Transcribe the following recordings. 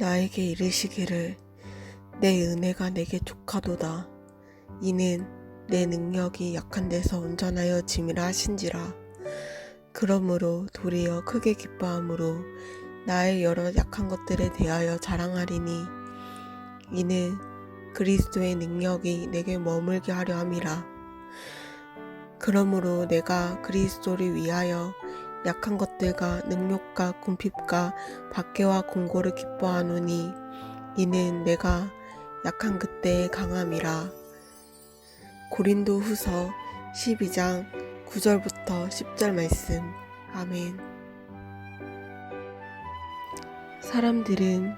나에게 이르시기를 내 은혜가 내게 족하도다. 이는 내 능력이 약한 데서 온전하여 짐이라 하신지라. 그러므로 도리어 크게 기뻐함으로 나의 여러 약한 것들에 대하여 자랑하리니 이는 그리스도의 능력이 내게 머물게 하려 함이라. 그러므로 내가 그리스도를 위하여 약한 것들과 능력과 궁핍과 박해와 공고를 기뻐하노니 이는 내가 약한 그때의 강함이라. 고린도 후서 12장 9절부터 10절 말씀. 아멘. 사람들은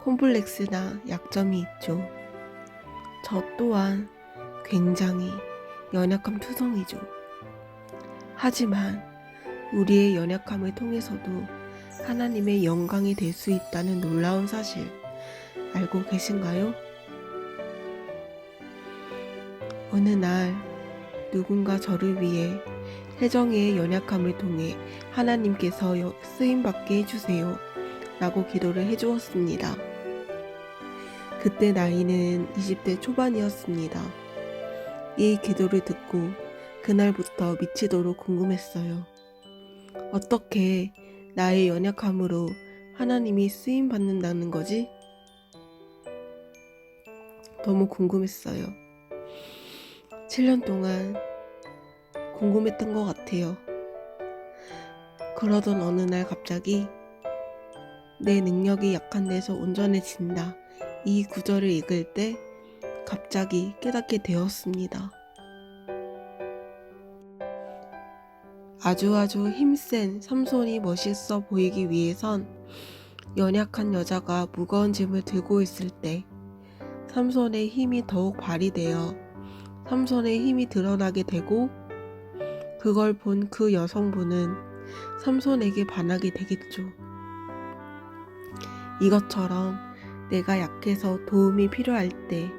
콤플렉스나 약점이 있죠. 저 또한 굉장히 연약한 투성이죠. 하지만 우리의 연약함을 통해서도 하나님의 영광이 될 수 있다는 놀라운 사실 알고 계신가요? 어느 날 누군가 저를 위해 혜정이의 연약함을 통해 하나님께서 여- 쓰임받게 해주세요 라고 기도를 해주었습니다. 그때 나이는 20대 초반이었습니다. 이 기도를 듣고 그날부터 미치도록 궁금했어요. 어떻게 나의 연약함으로 하나님이 쓰임 받는다는 거지? 너무 궁금했어요. 7년 동안 궁금했던 것 같아요. 그러던 어느 날 갑자기 내 능력이 약한 데서 온전해진다. 이 구절을 읽을 때 갑자기 깨닫게 되었습니다. 아주 아주 힘센 삼손이 멋있어 보이기 위해선 연약한 여자가 무거운 짐을 들고 있을 때 삼손의 힘이 더욱 발휘되어 삼손의 힘이 드러나게 되고 그걸 본 그 여성분은 삼손에게 반하게 되겠죠. 이것처럼 내가 약해서 도움이 필요할 때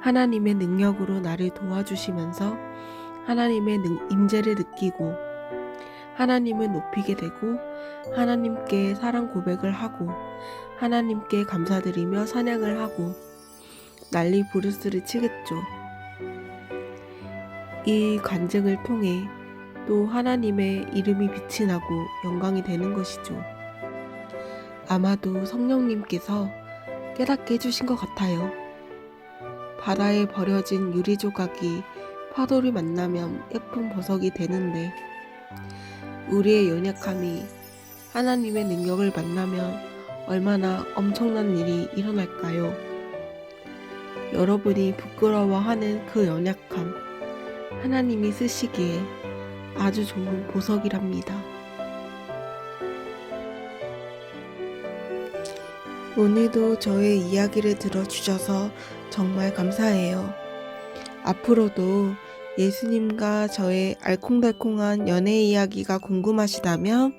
하나님의 능력으로 나를 도와주시면서 하나님의 능, 임재를 느끼고 하나님을 높이게 되고 하나님께 사랑 고백을 하고 하나님께 감사드리며 찬양을 하고 난리 부르스를 치겠죠. 이 간증을 통해 또 하나님의 이름이 빛이 나고 영광이 되는 것이죠. 아마도 성령님께서 깨닫게 해주신 것 같아요. 바다에 버려진 유리 조각이 파도를 만나면 예쁜 보석이 되는데 우리의 연약함이 하나님의 능력을 만나면 얼마나 엄청난 일이 일어날까요? 여러분이 부끄러워하는 그 연약함 하나님이 쓰시기에 아주 좋은 보석이랍니다. 오늘도 저의 이야기를 들어주셔서 정말 감사해요. 앞으로도 예수님과 저의 알콩달콩한 연애 이야기가 궁금하시다면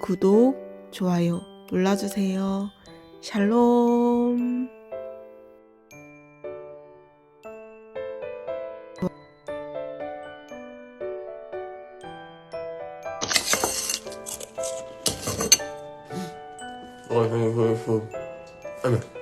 구독, 좋아요 눌러주세요. 샬롬. 어, 그, 그, 그, 아니,